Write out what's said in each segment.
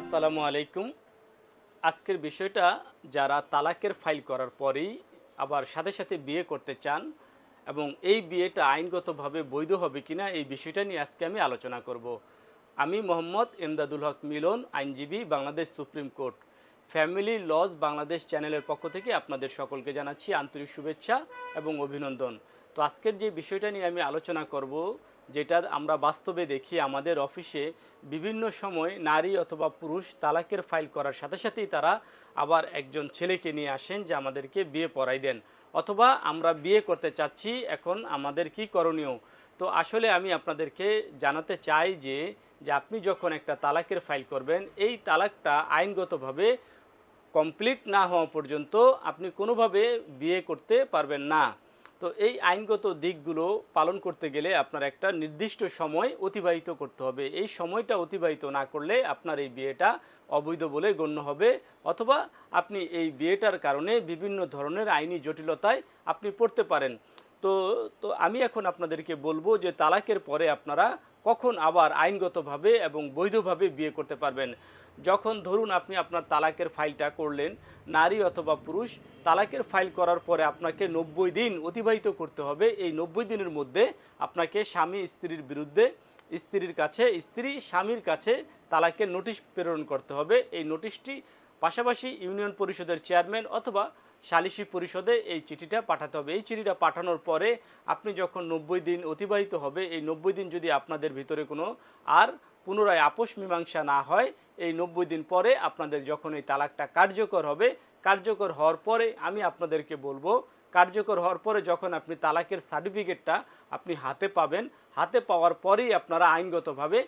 আসসালামু আলাইকুম। আজকের বিষয়টা যারা তালাকের ফাইল করার পরেই আবার সাথে সাথে বিয়ে করতে চান এবং এই বিয়েটা আইনগতভাবে বৈধ হবে কিনা এই বিষয়টা নিয়ে আজকে আমি আলোচনা করব। আমি মোহাম্মদ এমদাদুল হক মিলন, আইনজীবী, Bangladesh supreme court, family law Bangladesh চ্যানেলের পক্ষ থেকে আপনাদের সকলকে জানাচ্ছি আন্তরিক শুভেচ্ছা এবং অভিনন্দন। তো আজকের যে বিষয়টা নিয়ে আমি আলোচনা করব যেটা আমরা বাস্তবে দেখি আমাদের অফিসে বিভিন্ন সময় নারী অথবা পুরুষ তালাকের ফাইল করার সাথে সাথেই তারা আবার একজন ছেলেকে নিয়ে আসেন যে আমাদেরকে বিয়ে পড়াই দেন। অথবা আমরা বিয়ে করতে চাচ্ছি, এখন আমাদের কি করণীয়? তো আসলে আমি আপনাদেরকে জানাতে চাই যে যে আপনি যখন একটা তালাকের ফাইল করবেন, এই তালাকটা আইনগতভাবে কমপ্লিট না হওয়া পর্যন্ত আপনি কোনোভাবে বিয়ে করতে পারবেন না। তো এই আইনগত দিকগুলো পালন করতে গেলে আপনার একটা নির্দিষ্ট সময় অতিবাহিত করতে হবে। এই সময়টা অতিবাহিত না করলে আপনার এই বিয়েটা অবৈধ বলে গণ্য হবে অথবা আপনি এই বিয়েটার কারণে বিভিন্ন ধরনের আইনি জটিলতায় আপনি পড়তে পারেন। তো তো আমি এখন আপনাদেরকে বলব যে তালাকের পরে আপনারা কখন আবার আইনগতভাবে এবং বৈধভাবে বিয়ে করতে পারবেন? যখন ধরুন আপনি আপনার তালাকের ফাইলটা করলেন, নারী অথবা পুরুষ, তালাকের ফাইল করার পরে আপনাকে নব্বই দিন অতিবাহিত করতে হবে। এই নব্বই দিনের মধ্যে আপনাকে স্বামী স্ত্রীর বিরুদ্ধে স্ত্রীর কাছে, স্ত্রী স্বামীর কাছে তালাকের নোটিশ প্রেরণ করতে হবে। এই নোটিশটি পাশাপাশি ইউনিয়ন পরিষদের চেয়ারম্যান অথবা সালিসি পরিষদে এই চিঠিটা পাঠাতে হবে। এই চিঠিটা পাঠানোর পরে আপনি যখন নব্বই দিন অতিবাহিত হবে, এই নব্বই দিন যদি আপনাদের ভিতরে কোনো আর পুনরায় আপোষ মীমাংসা না হয়, এই নব্বই দিন পরে আপনাদের যখন এই তালাকটা কার্যকর হবে, কার্যকর হওয়ার পরে আমি আপনাদেরকে বলব, কার্যকর হওয়ার পরে যখন আপনি তালাকের সার্টিফিকেটটা আপনি হাতে পাবেন, হাতে পাওয়ার পরেই আপনারা আইনগতভাবে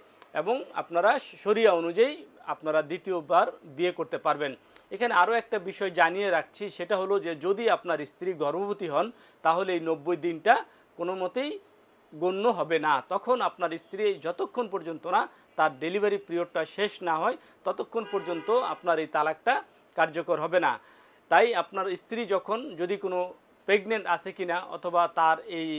এবং আপনারা শরিয়া অনুযায়ী আপনারা দ্বিতীয়বার বিয়ে করতে পারবেন। এখানে আরও একটা বিষয় জানিয়ে রাখছি, সেটা হলো যে যদি আপনার স্ত্রী গর্ভবতী হন, তাহলে এই নব্বই দিনটা কোনো মতেই গণ্য হবে না। তখন আপনার স্ত্রী যতক্ষণ পর্যন্ত না তার ডেলিভারি পিরিয়ডটা শেষ না হয়, ততক্ষণ পর্যন্ত আপনার এই তালাকটা কার্যকর হবে না। তাই আপনার স্ত্রী যখন যদি কোনো প্রেগনেন্ট আছে কিনা, অথবা তার এই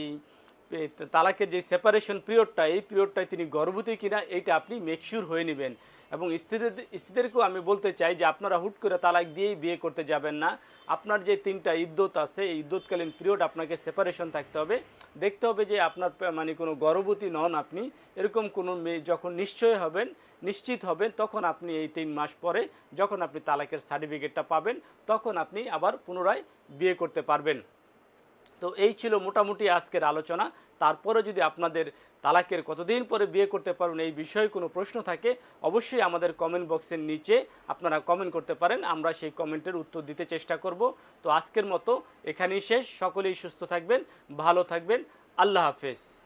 তালাকের যে সেপারেশন পিরিয়ডটা এই পিরিয়ডটায় তিনি গর্ভবতী কিনা, এইটা আপনি মেকশিওর হয়ে নেবেন। এবং স্ত্রীদের স্ত্রীদেরকেও আমি বলতে চাই যে আপনারা হুট করে তালাক দিয়েই বিয়ে করতে যাবেন না। আপনার যে তিনটা ইদ্যত আছে, এই ইদ্যতকালীন পিরিয়ড আপনাকে সেপারেশন থাকতে হবে। দেখতে হবে যে আপনার মানে কোনো গর্ভবতী নন আপনি। এরকম কোনো মেয়ে যখন নিশ্চয় হবেন, নিশ্চিত হবেন, তখন আপনি এই তিন মাস পরে যখন আপনি তালাকের সার্টিফিকেটটা পাবেন, তখন আপনি আবার পুনরায় বিয়ে করতে পারবেন। তো এই ছিল মোটামুটি আজকের আলোচনা। তারপরে যদি আপনাদের তালাকের কতদিন পরে বিয়ে করতে পারবেন এই বিষয়ে কোনো প্রশ্ন থাকে, অবশ্যই আমাদের কমেন্ট বক্সের নিচে আপনারা কমেন্ট করতে পারেন। আমরা সেই কমেন্টের উত্তর দিতে চেষ্টা করব। তো আজকের মতো এখানেই শেষ। সকলেই সুস্থ থাকবেন, ভালো থাকবেন। আল্লাহ হাফেজ।